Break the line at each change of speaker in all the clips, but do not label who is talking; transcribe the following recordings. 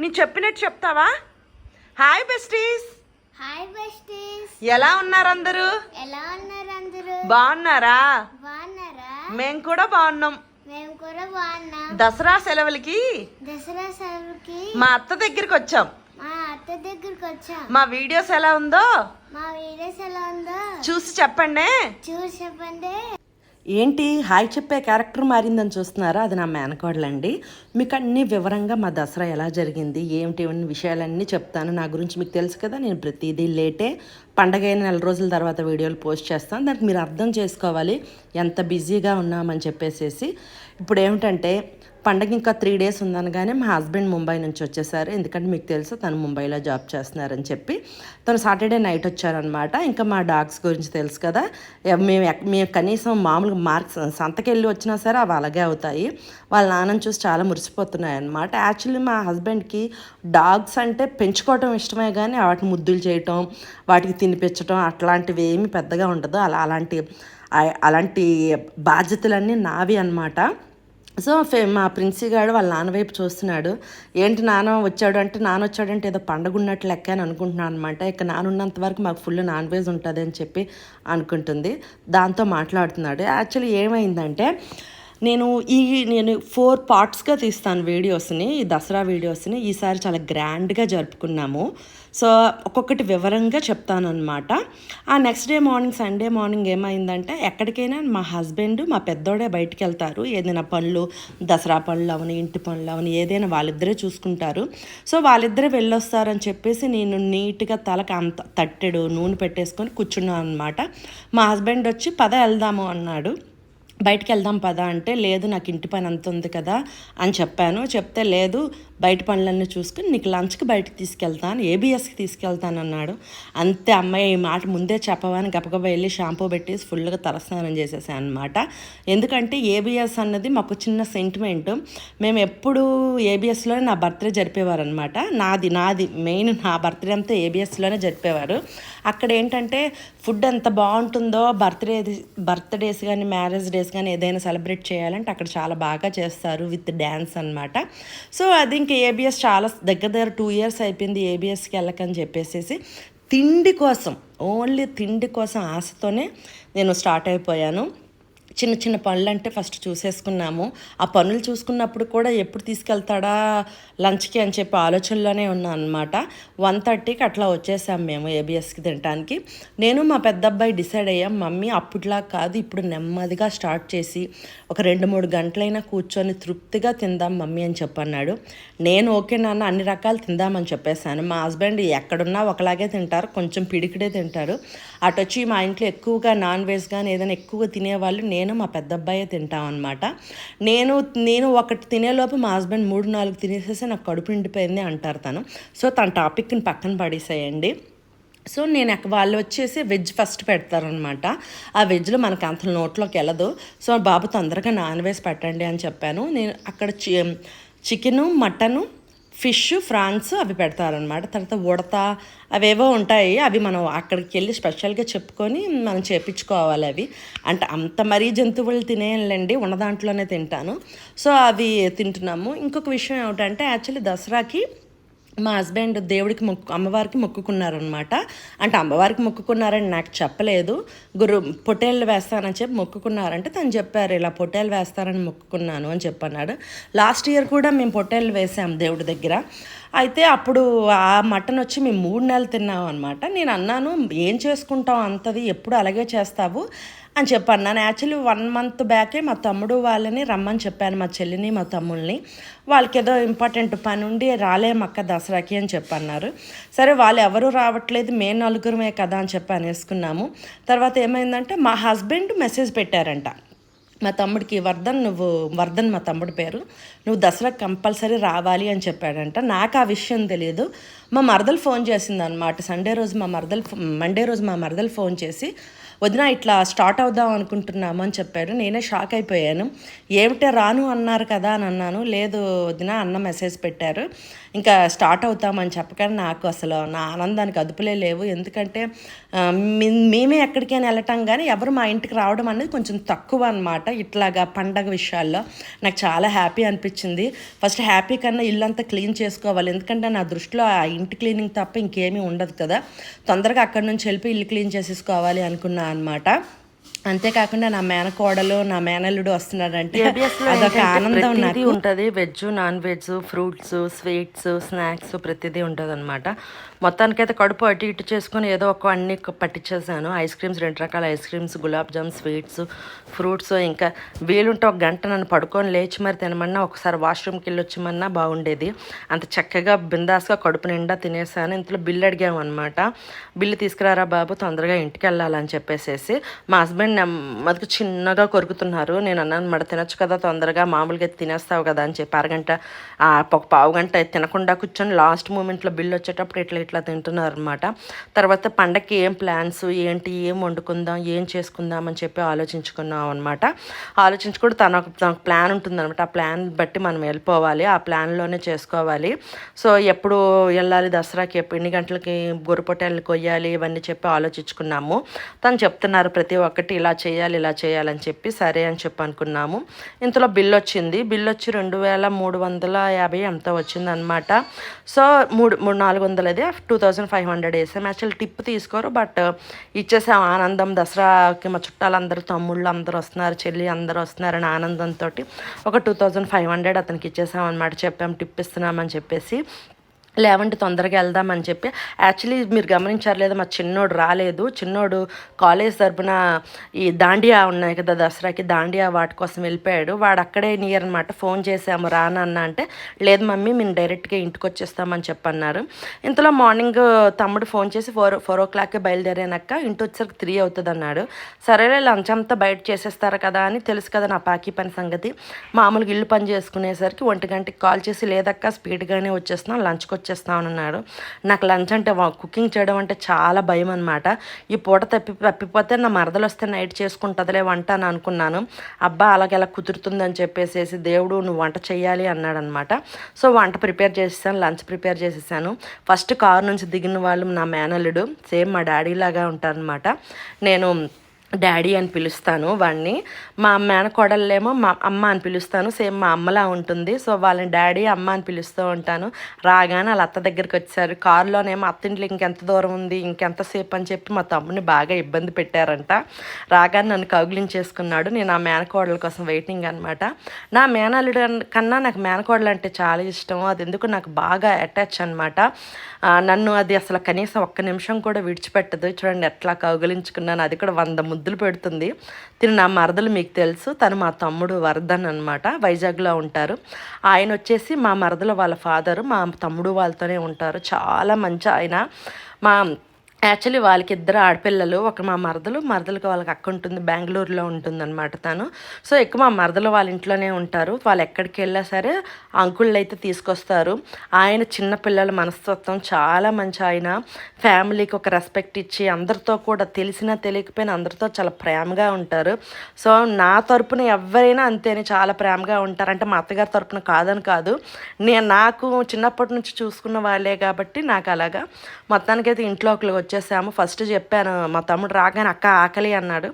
నేను చెప్పినట్టు చెప్తావా? హాయ్ బెస్టీస్
హాయ్ బెస్టీస్
ఎలా ఉన్నారు అందరూ
ఎలా ఉన్నారు అందరూ
బాగున్నారా?
బాగున్నారా?
మేం కూడా బాగున్నాం.
మేము కూడా బాగున్నాం.
దసరా సెలవులకి
దసరా సెలవుకి
మా అత్త దగ్గరికి వచ్చాం.
మా అత్త దగ్గరికి వచ్చాం.
మా వీడియోస్ ఎలా ఉందో
మా వీడియోస్ ఎలా ఉందో
చూసి చెప్పండి.
చూసి చెప్పండి.
ఏంటి? హాయ్ చెప్పే క్యారెక్టర్ మారిందని చూస్తున్నారా? అది నా మేనకోడలండి. మీకు అన్ని వివరంగా మా దసరా ఎలా జరిగింది ఏమిటి ఇవన్నీ విషయాలన్నీ చెప్తాను. నా గురించి మీకు తెలుసు కదా నేను ప్రతిదీ లేటే పండగ అయిన నెల రోజుల తర్వాత వీడియోలు పోస్ట్ చేస్తాను. దానికి మీరు అర్థం చేసుకోవాలి ఎంత బిజీగా ఉన్నామని చెప్పేసేసి. ఇప్పుడు ఏమిటంటే పండగ ఇంకా త్రీ డేస్ ఉందనగానే మా హస్బెండ్ ముంబై నుంచి వచ్చేసారు. ఎందుకంటే మీకు తెలుసు తను ముంబైలో జాబ్ చేస్తున్నారని చెప్పి. తను సాటర్డే నైట్ వచ్చారనమాట. ఇంకా మా డాగ్స్ గురించి తెలుసు కదా. మేము మేము కనీసం మామూలుగా మార్క్స్ సంతకెళ్ళి వచ్చినా సరే అవి అలాగే అవుతాయి. వాళ్ళ నాన్నని చూసి చాలా మురిసిపోతున్నాయి అనమాట యాక్చువల్లీ మా హస్బెండ్కి డాగ్స్ అంటే పెంచుకోవటం ఇష్టమే కానీ వాటిని ముద్దులు చేయటం వాటికి తినిపించటం అట్లాంటివి ఏమీ పెద్దగా ఉండదు. అలా అలాంటి అలాంటి బాధ్యతలన్నీ నావి అనమాట. సో ఫే మా ప్రిన్సీ గారు వాళ్ళ నాన్న వైపు చూస్తున్నాడు. ఏంటి నాన్న వచ్చాడు అంటే నాన్న వచ్చాడంటే ఏదో పండగ ఉన్నట్టు లెక్క అని అనుకుంటున్నాను అనమాట ఇక నానున్నంత వరకు మాకు ఫుల్ నాన్ వెజ్ ఉంటుంది అని చెప్పి అనుకుంటుంది. దాంతో మాట్లాడుతున్నాడు. యాక్చువల్లీ ఏమైందంటే నేను ఈ నేను ఫోర్ పార్ట్స్గా తీస్తాను వీడియోస్ని ఈ దసరా వీడియోస్ని. ఈసారి చాలా గ్రాండ్గా జరుపుకున్నాము. సో ఒక్కొక్కటి వివరంగా చెప్తాను అనమాట ఆ next day morning Sunday morning ఏమైందంటే ఎక్కడికైనా మా హస్బెండ్ మా పెద్దోడే బయటికి వెళ్తారు ఏదైనా పనులు దసరా పనులు అవని ఇంటి పనులు అవని ఏదైనా వాళ్ళిద్దరే చూసుకుంటారు. సో వాళ్ళిద్దరే వెళ్ళొస్తారని చెప్పేసి నేను నీట్గా తలకు అంత తట్టెడు నూనె పెట్టేసుకొని కూర్చున్నాను అనమాట మా హస్బెండ్ వచ్చి పద వెళ్దాము అన్నాడు. బయటికి వెళ్దాం పదా అంటే లేదు నాకు ఇంటి పని అంత ఉంది కదా అని చెప్పాను. చెప్తే లేదు బయట పనులన్నీ చూసుకుని నీకు లంచ్కి బయటకు తీసుకెళ్తాను ఏబిఎస్కి తీసుకెళ్తాను అన్నాడు అంతే అమ్మాయి ఈ మాట ముందే చెప్పవని గబగబా వెళ్ళి షాంపూ పెట్టేసి ఫుల్గా తలస్నానం చేసేసాను అనమాట ఎందుకంటే ఏబిఎస్ అన్నది మాకు చిన్న సెంటిమెంట్ మేము ఎప్పుడు ఏబిఎస్లోనే నా బర్త్డే జరిపేవారు అనమాట నాది నాది మెయిన్ నా బర్త్డే అంతా ఏబిఎస్లోనే జరిపేవారు. అక్కడ ఏంటంటే ఫుడ్ ఎంత బాగుంటుందో బర్త్డే బర్త్డేస్ కానీ మ్యారేజ్ డేస్ కానీ ఏదైనా సెలబ్రేట్ చేయాలంటే అక్కడ చాలా బాగా చేస్తారు విత్ డ్యాన్స్ అనమాట సో అది ఇంకా ఏబిఎస్ చాలా దగ్గర దగ్గర టూ ఇయర్స్ అయిపోయింది ఏబిఎస్కి వెళ్ళకని చెప్పేసేసి తిండి కోసం ఓన్లీ తిండి కోసం ఆశతోనే నేను స్టార్ట్ అయిపోయాను. చిన్న చిన్న పనులు అంటే ఫస్ట్ చూసేసుకున్నాము. ఆ పనులు చూసుకున్నప్పుడు కూడా ఎప్పుడు తీసుకెళ్తాడా లంచ్కి అని చెప్పి ఆలోచనలోనే ఉన్నాను అనమాట వన్ థర్టీకి అట్లా వచ్చేసాం మేము ఏబిఎస్కి తినడానికి నేను మా పెద్ద అబ్బాయి డిసైడ్ అయ్యాం మమ్మీ అప్పట్లా కాదు ఇప్పుడు నెమ్మదిగా స్టార్ట్ చేసి ఒక రెండు మూడు గంటలైనా కూర్చొని తృప్తిగా తిందాం మమ్మీ అని చెప్పన్నాడు నేను ఓకే నాన్న అన్ని రకాలు తిందామని చెప్పేశాను. మా హస్బెండ్ ఎక్కడున్నా ఒకలాగే తింటారు కొంచెం పిడికిడే తింటారు. అటు వచ్చి మా ఇంట్లో ఎక్కువగా నాన్ వెజ్ కానీ ఏదైనా ఎక్కువగా తినేవాళ్ళు నేను నేను మా పెద్ద అబ్బాయే తింటాం అనమాట నేను నేను ఒకటి తినేలోపు మా హస్బెండ్ మూడు నాలుగు తినేసేసి నాకు కడుపు నిండిపోయింది అంటారు తను. సో తన టాపిక్ని పక్కన పడేసేయండి. సో నేను వాళ్ళు వచ్చేసి వెజ్ ఫస్ట్ పెడతారనమాట ఆ వెజ్లో మనకు అంత నోట్లోకి వెళ్ళదు. సో బాబు తొందరగా నాన్ వెజ్ పెట్టండి అని చెప్పాను. నేను అక్కడ చి చికెను మటను ఫిష్ ఫ్రాన్స్ అవి పెడతారనమాట తర్వాత ఉడత అవేవో ఉంటాయి. అవి మనం అక్కడికి వెళ్ళి స్పెషల్గా చెప్పుకొని మనం చేపించుకోవాలి అవి. అంటే అంత మరీ జంతువులు తినేయండి ఉన్న దాంట్లోనే తింటాను. సో అవి తింటున్నాము. ఇంకొక విషయం ఏమిటంటే యాక్చువల్లీ దసరాకి మా హస్బెండ్ దేవుడికి మొక్కు అమ్మవారికి మొక్కుకున్నారనమాట అంటే అమ్మవారికి మొక్కుకున్నారని నాకు చెప్పలేదు. గురు పొట్టేళ్ళు వేస్తానని చెప్పి మొక్కుకున్నారంటే తను చెప్పారు ఇలా పొట్టేళ్ళు వేస్తారని మొక్కుకున్నాను అని చెప్పన్నాడు. లాస్ట్ ఇయర్ కూడా మేము పొట్టేళ్ళు వేసాం దేవుడి దగ్గర. అయితే అప్పుడు ఆ మటన్ వచ్చి మేము మూడు నెలలు తిన్నాం అనమాట నేను అన్నాను ఏం చేసుకుంటాం అంతది? ఎప్పుడు అలాగే చేస్తావు? అని చెప్పాను. నేను యాక్చువల్లీ వన్ మంత్ బ్యాకే మా తమ్ముడు వాళ్ళని రమ్మని చెప్పాను మా చెల్లిని మా తమ్ముల్ని. వాళ్ళకి ఏదో ఇంపార్టెంట్ పని ఉండి రాలేమక్క దసరాకి అని చెప్పన్నారు. సరే వాళ్ళు ఎవరు రావట్లేదు మే నలుగురమే కదా అని చెప్పి అనేసుకున్నాము. తర్వాత ఏమైందంటే మా హస్బెండ్ మెసేజ్ పెట్టారంట. మా తమ్ముడికి వర్ధన్ నువ్వు వర్ధన్ మా తమ్ముడి పేరు నువ్వు దసరా కంపల్సరీ రావాలి అని చెప్పాడంట. నాకు ఆ విషయం తెలియదు మా మరదలు ఫోన్ చేసింది అనమాట సండే రోజు మా మరదలు మండే రోజు మా మరదలు ఫోన్ చేసి వదిన ఇట్లా స్టార్ట్ అవుదాం అనుకుంటున్నాము అని చెప్పారు. నేనే షాక్ అయిపోయాను. ఏమిటే రాను అన్నారు కదా అని అన్నాను. లేదు వదిన అన్న మెసేజ్ పెట్టారు. ఇంకా స్టార్ట్ అవుతామని చెప్పగానే నాకు అసలు నా ఆనందానికి అదుపులే లేవు. ఎందుకంటే మేమే ఎక్కడికైనా వెళ్ళటం కానీ ఎవరు మా ఇంటికి రావడం అనేది కొంచెం తక్కువ అనమాట ఇట్లాగా పండగ విషయాల్లో నాకు చాలా హ్యాపీ అనిపించింది. ఫస్ట్ హ్యాపీ కన్నా ఇల్లంతా క్లీన్ చేసుకోవాలి. ఎందుకంటే నా దృష్టిలో ఆ ఇంటి క్లీనింగ్ తప్ప ఇంకేమీ ఉండదు కదా. తొందరగా అక్కడి నుంచి వెళ్ళిపోయి ఇల్లు క్లీన్ చేసేసుకోవాలి అనుకున్నాను. అనమాట అంతేకాకుండా నా మేనకోడలు నా మేనల్లుడు వస్తున్నాడంటే అదొక ఆనందం నాకు. ఉంటుంది. Veg non veg fruits sweets snacks ప్రతిదీ ఉంటుంది అనమాట మొత్తానికైతే కడుపు అటు ఇటు చేసుకొని ఏదో ఒక అన్ని పట్టించేసాను ఐస్ క్రీమ్స్ రెండు రకాల ice creams gulab jamun sweets fruits ఇంకా వీలుంటే ఒక గంట నన్ను పడుకొని లేచి మరి తినమన్నా ఒకసారి వాష్రూమ్కి వెళ్ళి వచ్చమన్నా బాగుండేది. అంత చక్కగా బిందాస్గా కడుపు నిండా తినేసాను ఇంతలో బిల్లు అడిగాము అనమాట బిల్లు తీసుకురారా బాబు తొందరగా ఇంటికి వెళ్ళాలని చెప్పేసేసి మా హస్బెండ్ నెమ్మదికి చిన్నగా కొరుకుతున్నారు. నేను అన్నాను మడ తినొచ్చు కదా తొందరగా మామూలుగా అయితే తినేస్తావు కదా అని చెప్పి అరగంట ఒక పావు గంట తినకుండా కూర్చొని లాస్ట్ మూమెంట్లో బిల్లు వచ్చేటప్పుడు ఇట్లా ఇట్లా తింటున్నారు అనమాట తర్వాత పండగకి ఏం ప్లాన్స్ ఏంటి ఏం వండుకుందాం ఏం చేసుకుందాం అని చెప్పి ఆలోచించుకున్నాం అనమాట ఆలోచించుకుంటూ తన ఒక తనకు ప్లాన్ ఉంటుందన్నమాట. ఆ ప్లాన్ బట్టి మనం వెళ్ళిపోవాలి ఆ ప్లాన్లోనే చేసుకోవాలి. సో ఎప్పుడు వెళ్ళాలి దసరాకి ఎప్పుడు ఎన్ని గంటలకి గొర్రెపొట్టాలు కొయ్యాలి ఇవన్నీ చెప్పి ఆలోచించుకున్నాము. తను చెప్తున్నారు ప్రతి ఒక్కటి ఇలా చేయాలి ఇలా చేయాలని చెప్పి సరే అని చెప్పి అనుకున్నాము. ఇంతలో బిల్ వచ్చింది. బిల్ వచ్చి రెండు వేల మూడు వందల యాభై ఎంత వచ్చిందనమాట సో మూడు మూడు నాలుగు వందలది టూ థౌజండ్ ఫైవ్ హండ్రెడ్ వేసాం. యాక్చువల్ టిప్ తీసుకోరు బట్ ఇచ్చేసాం ఆనందం. దసరాకి మా చుట్టాలందరూ తమ్ముళ్ళు అందరూ వస్తున్నారు చెల్లి అందరూ వస్తున్నారని ఆనందంతో ఒక టూ థౌజండ్ ఫైవ్ హండ్రెడ్ అతనికి ఇచ్చేసాం అనమాట చెప్పాం టిప్ ఇస్తున్నామని చెప్పేసి. లేవంటే తొందరగా వెళ్దామని చెప్పి. యాక్చువల్లీ మీరు గమనించారు లేదా మా చిన్నోడు రాలేదు. చిన్నోడు కాలేజ్ తరపున ఈ దాండియా ఉన్నాయి కదా దసరాకి దాండియా వాటి కోసం వెళ్ళిపోయాడు. వాడు అక్కడే నియర్ అనమాట ఫోన్ చేసాము రానన్న అంటే లేదు మమ్మీ మేము డైరెక్ట్గా ఇంటికి వచ్చేస్తామని చెప్పన్నారు. ఇంతలో మార్నింగ్ తమ్ముడు ఫోన్ చేసి ఫోర్ ఫోర్ ఓ క్లాక్కి బయలుదేరానక్క ఇంటి వచ్చేసరికి త్రీ అవుతుంది అన్నాడు సరేలే లంచ్ అంతా బయట చేసేస్తారు కదా అని తెలుసు కదా నా పాకి పని సంగతి. మామూలుగా ఇల్లు పని చేసుకునేసరికి ఒంటి గంటకి కాల్ చేసి లేదక్క స్పీడ్గానే వచ్చేస్తున్నాం లంచ్కి వచ్చేస్తాం నాకు లంచ్ అంటే కుకింగ్ చేయడం అంటే చాలా భయం అనమాట ఈ పూట తప్పి తప్పిపోతే నా మరదలు వస్తే నైట్ చేసుకుంటుందిలే వంట అని అనుకున్నాను. అబ్బా అలాగే ఎలా కుదురుతుందని చెప్పేసేసి దేవుడు నువ్వు వంట చేయాలి అన్నాడు అనమాట సో వంట ప్రిపేర్ చేసేసాను లంచ్ ప్రిపేర్ చేసేసాను. ఫస్ట్ కారు నుంచి దిగిన వాళ్ళు నా మేనల్లుడు సేమ్ మా డాడీ లాగా ఉంటారనమాట నేను డాడీ అని పిలుస్తాను వాడిని మా మేనకోడళ్ళేమో మా అమ్మ అని పిలుస్తాను. సేమ్ మా అమ్మలా ఉంటుంది. సో వాళ్ళని డాడీ అమ్మ అని పిలుస్తూ ఉంటాను. రాగానే వాళ్ళ అత్త దగ్గరికి వచ్చారు. కారులోనేమో అత్తింట్లో ఇంకెంత దూరం ఉంది ఇంకెంతసేపు అని చెప్పి మా తమ్ముని బాగా ఇబ్బంది పెట్టారంట. రాగానే నన్ను కౌగిలించేసుకున్నాడు. నేను ఆ మేనకోడల కోసం వెయిటింగ్ అనమాట నా మేనల్లుడు కన్నా నాకు మేనకోడలు అంటే చాలా ఇష్టం అది ఎందుకు నాకు బాగా అటాచ్ అనమాట నన్ను అది అసలు కనీసం ఒక్క నిమిషం కూడా విడిచిపెట్టదు. చూడండి ఎట్లా కౌగిలించుకున్నాను. అది కూడా వంద ముద్దులు పెడుతుంది. తిను నా మరదలు మీకు తెలుసు తను మా తమ్ముడు వరదన్ అనమాట వైజాగ్లో ఉంటారు. ఆయన వచ్చేసి మా మరదలు వాళ్ళ ఫాదరు మా తమ్ముడు వాళ్ళతోనే ఉంటారు. చాలా మంచి ఆయన. మా యాక్చువల్లీ వాళ్ళకి ఇద్దరు ఆడపిల్లలు ఒక మా మరదలు మరదలకు వాళ్ళకి అక్క ఉంటుంది బెంగళూరులో ఉంటుంది అనమాట తను. సో ఎక్కువ మా మరదలు వాళ్ళ ఇంట్లోనే ఉంటారు. వాళ్ళు ఎక్కడికి వెళ్ళా సరే అంకుళ్ళు అయితే తీసుకొస్తారు. ఆయన చిన్న పిల్లల మనస్తత్వం చాలా మంచి ఆయన. ఫ్యామిలీకి ఒక రెస్పెక్ట్ ఇచ్చి అందరితో కూడా తెలిసినా తెలియకపోయినా అందరితో చాలా ప్రేమగా ఉంటారు. సో నా తరపున ఎవరైనా అంతేనే చాలా ప్రేమగా ఉంటారు. అంటే మా అత్తగారి తరపున కాదని కాదు. నేను నాకు చిన్నప్పటి నుంచి చూసుకున్న వాళ్ళే కాబట్టి నాకు అలాగా. మొత్తానికైతే ఇంట్లో వచ్చి వచ్చేసాము. ఫస్ట్ చెప్పాను మా తమ్ముడు రాగానే అక్క ఆకలి అన్నాడు.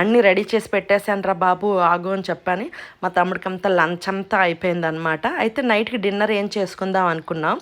అన్నీ రెడీ చేసి పెట్టేశాను రా బాబు ఆగు అని చెప్పాను మా తమ్ముడికి అంతా లంచ్ అంతా అయిపోయిందనమాట అయితే నైట్కి డిన్నర్ ఏం చేసుకుందాం అనుకున్నాం.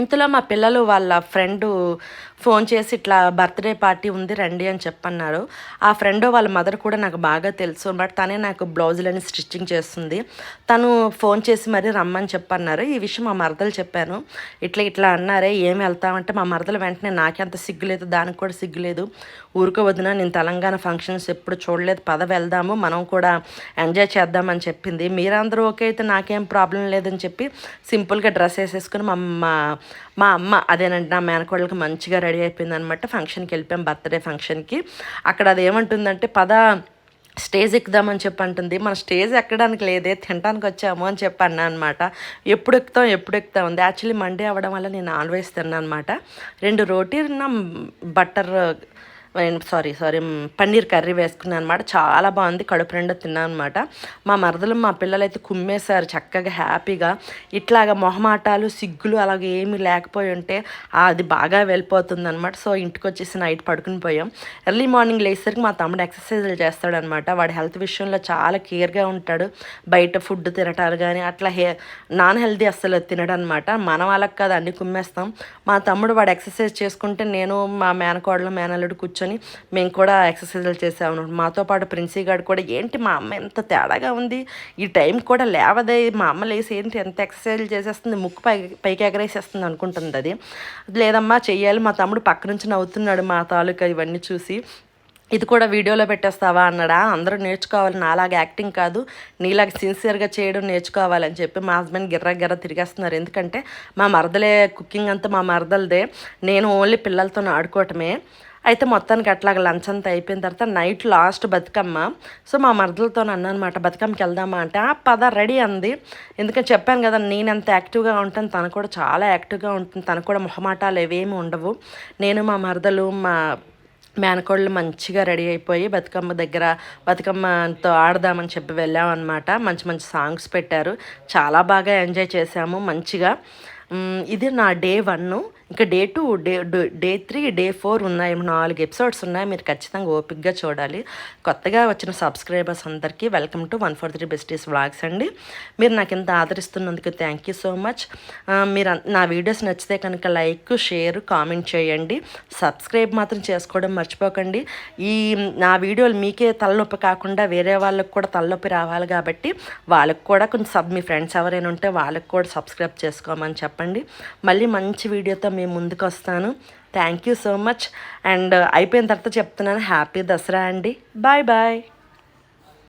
ఇంతలో మా పిల్లలు వాళ్ళ ఫ్రెండ్ ఫోన్ చేసి ఇట్లా బర్త్డే పార్టీ ఉంది రండి అని చెప్పన్నారు. ఆ ఫ్రెండ్ వాళ్ళ మదర్ కూడా నాకు బాగా తెలుసు బట్ తనే నాకు బ్లౌజులని స్టిచ్చింగ్ చేస్తుంది. తను ఫోన్ చేసి మరీ రమ్మని చెప్పన్నారు. ఈ విషయం మా మరదలు చెప్పాను. ఇట్లా ఇట్లా అన్నారే ఏం వెళ్తామంటే మా మరదలు వెంటనే నాకెంత సిగ్గులేదు దానికి కూడా సిగ్గులేదు ఊరుకోవద్దున వదిన నేను తెలంగాణ ఫంక్షన్స్ ఎప్పుడు చూడలేదు. పద వెళ్దాము మనం కూడా ఎంజాయ్ చేద్దామని చెప్పింది. మీరందరూ ఓకే అయితే నాకేం ప్రాబ్లం లేదని చెప్పి సింపుల్గా డ్రెస్ వేసేసుకుని మా మా అమ్మ అదేనండి నా మేనకోడలకి మంచిగా రెడీ అయిపోయింది అనమాట ఫంక్షన్కి వెళ్ళిపోయాం బర్త్డే ఫంక్షన్కి. అక్కడ అది ఏమంటుందంటే పద స్టేజ్ ఎక్కుదామని చెప్పి అంటుంది మన స్టేజ్ ఎక్కడానికి లేదే తినడానికి వచ్చాము అని చెప్పి అన్నా అనమాట ఎప్పుడు ఎక్కుతాం ఎప్పుడు ఎక్కుతాం ఉంది యాక్చువల్లీ మండే అవ్వడం వల్ల నేను నాన్ వెజ్ తిన్నాను అనమాట రెండు రోటీ నా butter sorry sorry paneer curry వేసుకున్నాను అనమాట చాలా బాగుంది. కడుపు నిండా తిన్నాను అనమాట మా మరదలు మా పిల్లలు అయితే కుమ్మేశారు చక్కగా హ్యాపీగా. ఇట్లాగా మొహమాటాలు సిగ్గులు అలాగే ఏమీ లేకపోయి ఉంటే అది బాగా వెళ్ళిపోతుంది అనమాట సో ఇంటికి వచ్చేసి నైట్ పడుకుని పోయాం. ఎర్లీ మార్నింగ్ లేసరికి మా తమ్ముడు ఎక్సర్సైజ్లు చేస్తాడనమాట వాడి హెల్త్ విషయంలో చాలా కేర్గా ఉంటాడు. బయట ఫుడ్ తినటాలు కానీ అట్లా హే నాన్ హెల్దీ అస్సలు తినడనమాట మనం వాళ్ళకి కాదు అన్ని కుమ్మేస్తాం. మా తమ్ముడు వాడు ఎక్సర్సైజ్ చేసుకుంటే నేను మా మేనకోడలు మేనల్లుడు కూర్చొని మేము కూడా ఎక్సర్సైజులు చేసాము మాతో పాటు ప్రిన్సీ గారు కూడా ఏంటి మా అమ్మ ఎంత తేడాగా ఉంది? ఈ టైం కూడా లేవదే మా అమ్మ లేసి ఏంటి ఎంత ఎక్సర్సైజ్ చేసేస్తుంది? ముక్కు పై పైకి ఎగరేసేస్తుంది అనుకుంటుంది అది. లేదమ్మా చెయ్యాలి మా తమ్ముడు పక్క నుంచి నవ్వుతున్నాడు మా తాలూకా ఇవన్నీ చూసి. ఇది కూడా వీడియోలో పెట్టేస్తావా? అన్నాడా. అందరూ నేర్చుకోవాలి నాలాగా యాక్టింగ్ కాదు నీలాగా సిన్సియర్గా చేయడం నేర్చుకోవాలని చెప్పి మా హస్బెండ్ గిర్ర గిర్ర తిరిగేస్తున్నారు. ఎందుకంటే మా మరదలే కుకింగ్ అంతా మా మరదలదే. నేను ఓన్లీ పిల్లలతో ఆడుకోవటమే. అయితే మొత్తానికి అట్లాగ లంచ్ అంతా అయిపోయిన తర్వాత నైట్ లాస్ట్ బతుకమ్మ. సో మా మరదలతో అన్నమాట బతుకమ్మకి వెళ్దామా? అంటే ఆ పద రెడీ అంది. ఎందుకంటే చెప్పాను కదా నేను ఎంత యాక్టివ్గా ఉంటాను తను కూడా చాలా యాక్టివ్గా ఉంటుంది తను కూడా మొహమాటాలు ఏవేమి ఉండవు. నేను మా మరదలు మా మేనకోళ్ళు మంచిగా రెడీ అయిపోయి బతుకమ్మ దగ్గర బతుకమ్మతో ఆడదామని చెప్పి వెళ్ళామన్నమాట మంచి మంచి సాంగ్స్ పెట్టారు. చాలా బాగా ఎంజాయ్ చేసాము మంచిగా. ఇది నా డే వన్ ఇంకా day two day day three day four ఉన్నాయి. నాలుగు ఎపిసోడ్స్ ఉన్నాయి. మీరు ఖచ్చితంగా ఓపిక్గా చూడాలి. కొత్తగా వచ్చిన సబ్స్క్రైబర్స్ అందరికీ welcome to one four three besties vlogs అండి. మీరు నాకు ఇంత ఆదరిస్తున్నందుకు థ్యాంక్ యూ సో మచ్. మీరు అన్- నా వీడియోస్ నచ్చితే కనుక లైక్ షేర్ కామెంట్ చేయండి. సబ్స్క్రైబ్ మాత్రం చేసుకోవడం మర్చిపోకండి. ఈ నా వీడియోలు మీకే తలనొప్పి కాకుండా వేరే వాళ్ళకి కూడా తలనొప్పి రావాలి కాబట్టి వాళ్ళకి కూడా కొంచెం సబ్ మీ ఫ్రెండ్స్ ఎవరైనా ఉంటే వాళ్ళకి కూడా సబ్స్క్రైబ్ చేసుకోమని చెప్పండి. మళ్ళీ మంచి వీడియోతో నేను ముందుకు వస్తాను thank you so much and అయిపోయిన తర్వాత చెప్తున్నాను. హ్యాపీ దసరా అండి. Bye bye